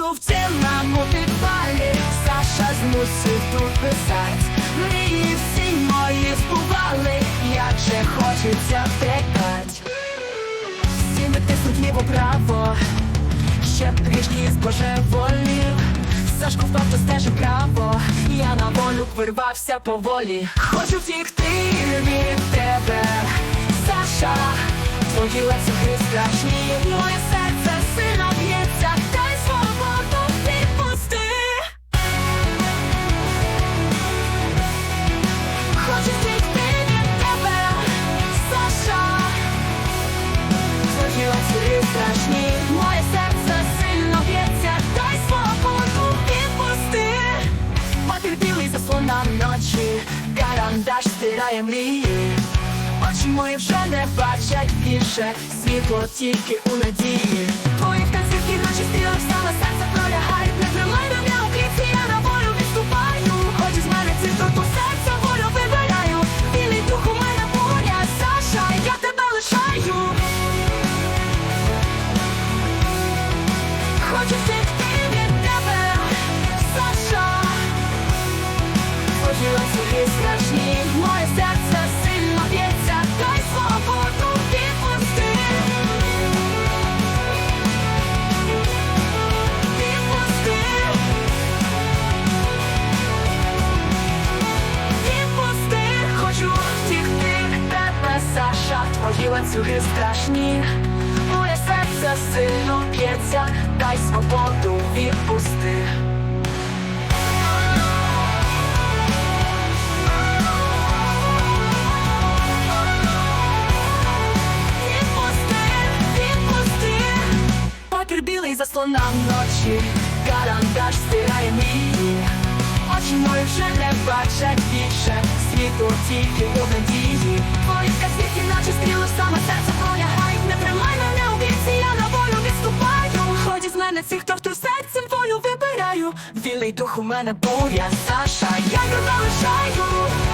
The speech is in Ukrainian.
шовці нам у Саша змусив тут писать. Мрії всі мої вбували, як же хочеться втекать. Всі тиснуть ліво право, ще трішки збожеволів Сашку впав до стежу право, я на волю вирвався поволі. Хочу втікти від тебе, Саша, твої лацюги страшні заслона ночі, карандаш стирає мрії. Очі мої вже не бачать більше, світло тільки у надії. Ланцюги страшні, моє серце сильно б'ється, дай свободу відпусти. Відпусти, відпусти. Папір білий заслона вночі Карандаш стирає мій. Очі мої вже не бачать більше. Світу тільки у дух у мене був я Саша, я не залишаю.